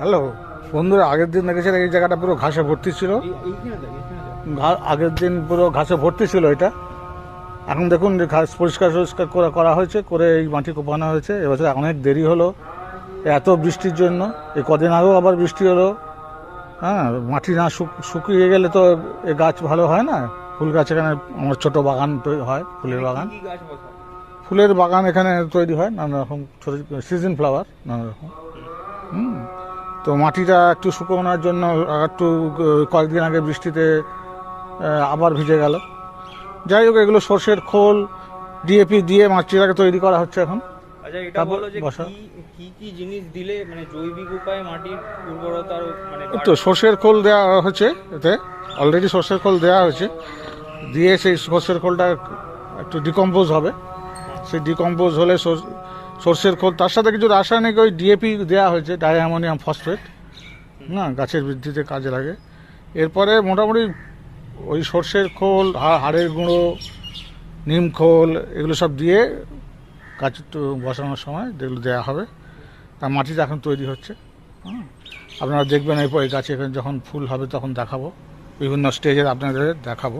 Hello বন্ধুরা আগের দিন দেখেছেন এই জায়গাটা পুরো ঘাসে ভর্তি ছিল? আগের দিন পুরো ঘাসে ভর্তি ছিল এটা। এখন দেখুন যে ঘাস পরিষ্কার পরিষ্কার করা করা হয়েছে করে এই মাটি কোপানো হয়েছে। এবছর অনেক দেরি হলো এত বৃষ্টির জন্য। এই কদিন আগেও আবার বৃষ্টি হলো। হ্যাঁ মাটি না শুক- শুকিয়ে গেলে তো এ গাছ ভালো হয় না। ফুল গাছ এখানে আমার ছোট বাগান তৈরি হয় ফুলের বাগান। ফুলের বাগান এখানে তৈরি হয় নানা রকম ছোটো সিজন ফ্লাওয়ার নানা রকম হুম। তো মাটিটা একটু শুকোনোর জন্য একটু কয়েকদিন আগে বৃষ্টিতে আবার ভিজে গেল। যাই হোক এগুলো সর্ষের খোল ডিএপি দিয়ে মাটিটাকে তৈরি করা হচ্ছে এখন। আচ্ছা এটা বলো যে কি কি কি জিনিস দিলে মানে জৈবিক উপায়ে মাটির মানে তো সর্ষের খোল দেওয়া হচ্ছে এতে। অলরেডি সর্ষের খোল দেওয়া হয়েছে। দিয়ে সেই সর্ষের খোলটা একটু ডিকম্পোজ হবে। সেই ডিকম্পোজ হলে সর্ষের খোল, তার সাথে কিছু রাসায়নিক ওই ডিএপি দেওয়া হয়েছে ডাইঅ্যামোনিয়াম ফসফেট না, গাছের বৃদ্ধিতে কাজে লাগে। এরপরে মোটামুটি ওই সর্ষের খোল হাড়ের গুঁড়ো, নিম খোল, এগুলো সব দিয়ে গাছ বসানোর সময় যেগুলো দেওয়া হবে, তার মাটিটা এখন তৈরি হচ্ছে। হুম। আপনারা দেখবেন এরপর এই গাছে এখানে যখন ফুল হবে তখন দেখাবো। বিভিন্ন স্টেজের আপনাদের দেখাবো।